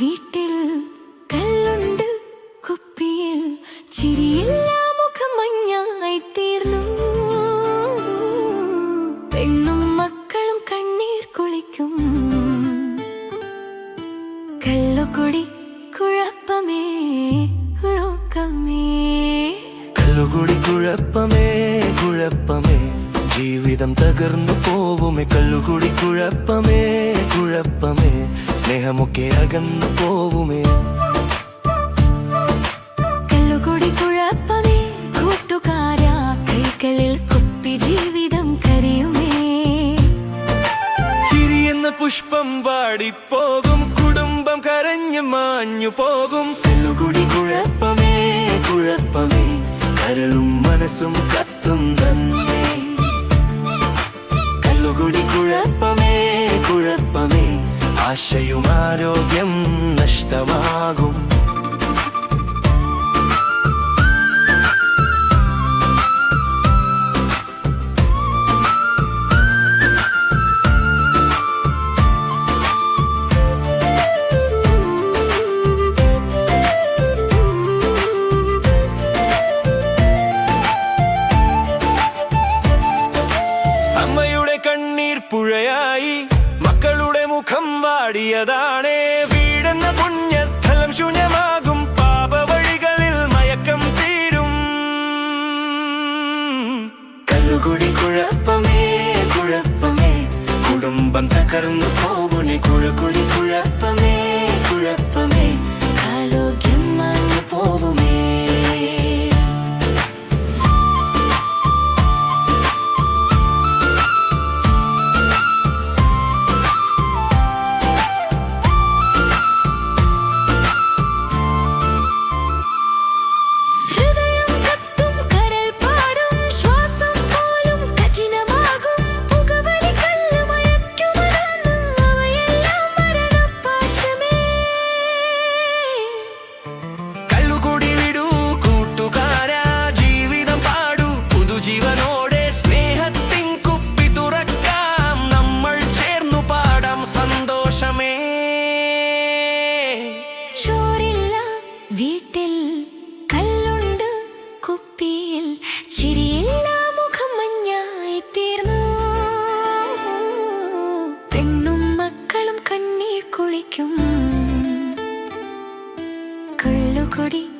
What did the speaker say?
വീട്ടിൽ കല്ലുണ്ട് കുപ്പിയിൽ ചിരിയില്ല മുഖം മഞ്ഞായി തീർന്നു. പെണ്ണും മക്കളും കണ്ണീർ കുളിക്കും. കല്ലുകൊടി കുഴപ്പമേ ലോകമേ കല്ലുകുടി കുഴപ്പമേ കുഴപ്പമേ. ജീവിതം തകർന്നു പോവുമേ കല്ലുകൊടി കുഴപ്പമേ കുഴപ്പമേ. സ്നേഹമൊക്കെ അകന്നു പോവുമേ. കല്ലുകുടി കുഴപ്പമേ കൂട്ടുകാരാ കൈകളിൽ കുപ്പി ജീവിതം കരിയുമേ. ചിരി എന്ന പുഷ്പം വാടിപ്പോകും കുടുംബം കരഞ്ഞു മാഞ്ഞു പോകും. കല്ലുകുടി കുഴപ്പമേ കുഴപ്പമേ കരളും മനസ്സും കത്തും തന്നെ. കല്ലുകുടി കുഴപ്പമേ ആശയും ആരോഗ്യം നഷ്ടമാകും പുഴയായി. മുഖം വീടുന്ന പുണ്യസ്ഥലം ശൂന്യമാകും. പാപവഴികളിൽ മയക്കം തീരും. കല്ലുകുടി കുഴപ്പമേ കുഴപ്പമേ. കുടുംബം തകർന്നു പോകുനെ മക്കളും കണ്ണീർ കുളിക്കും കള്ളുകൊടി